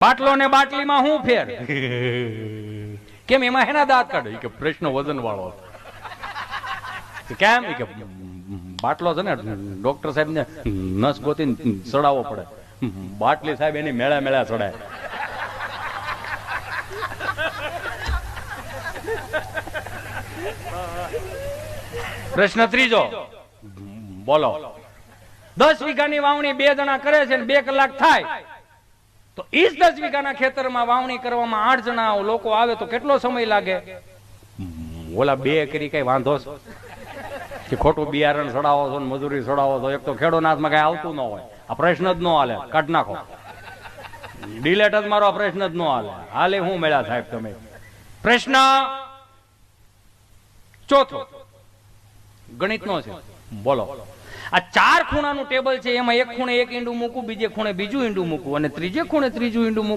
બાટલો ને બાટલીમાં હું ફેર? કેમ એમાં હેના દાંત કાઢે? કે પ્રશ્ન વજન વાળો કેમ કે બાટલો છે ને ડોક્ટર સાહેબ ને નસ ગોતી ચડાવવો પડે. બાટલી સાહેબ એની મેળા મેળા ચડાય. પ્રશ્ન ત્રીજો. બોલો. દસ વીઘાની વાવણી બે જણા કરે છે ને બે કલાક થાય. તો એ જ દસ વીઘાના ખેતરમાં વાવણી કરવામાં આઠ જણા લોકો આવે તો કેટલો સમય લાગે? ઓલા બે કરી કઈ વાંધો કે ખોટું બિયારણ સડાવો છો ને મજૂરી સડાવો છો? એક તો ખેડો નાથમાં કઈ આવતું ન હોય. આ પ્રશ્ન જ ન હાલે. કાઢ નાખો. ડિલેટ જ મારો પ્રશ્ન જ ન હાલે. હાલે હું મળ્યા સાહેબ તમે. પ્રશ્ન ચોથો. ગણિતનો છે. બોલો. આ ચાર ખૂણાનું ટેબલ છે, એમાં એક ખૂણે એક ઈંડું મૂકું બીજે ખૂણે બીજું ઈંડું મૂકું અને ત્રીજે ખૂણે ત્રીજું ઈંડું